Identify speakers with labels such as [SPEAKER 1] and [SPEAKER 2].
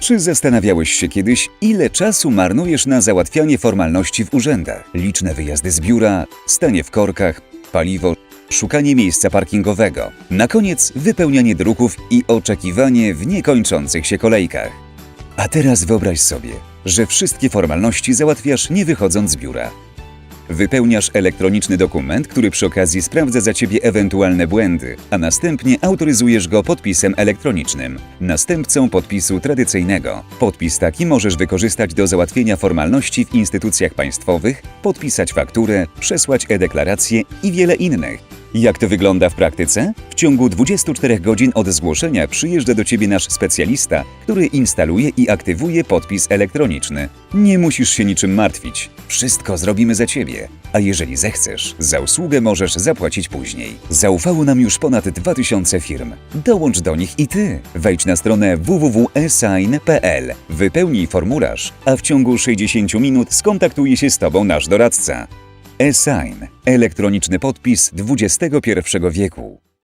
[SPEAKER 1] Czy zastanawiałeś się kiedyś, ile czasu marnujesz na załatwianie formalności w urzędach? Liczne wyjazdy z biura, stanie w korkach, paliwo, szukanie miejsca parkingowego. Na koniec wypełnianie druków i oczekiwanie w niekończących się kolejkach. A teraz wyobraź sobie, że wszystkie formalności załatwiasz nie wychodząc z biura. Wypełniasz elektroniczny dokument, który przy okazji sprawdza za ciebie ewentualne błędy, a następnie autoryzujesz go podpisem elektronicznym, następcą podpisu tradycyjnego. Podpis taki możesz wykorzystać do załatwienia formalności w instytucjach państwowych, podpisać fakturę, przesłać e-deklarację i wiele innych. Jak to wygląda w praktyce? W ciągu 24 godzin od zgłoszenia przyjeżdża do Ciebie nasz specjalista, który instaluje i aktywuje podpis elektroniczny. Nie musisz się niczym martwić. Wszystko zrobimy za Ciebie. A jeżeli zechcesz, za usługę możesz zapłacić później. Zaufało nam już ponad 2000 firm. Dołącz do nich i Ty. Wejdź na stronę www.esign.pl, wypełnij formularz, a w ciągu 60 minut skontaktuje się z Tobą nasz doradca. E-Sign. Elektroniczny podpis XXI wieku.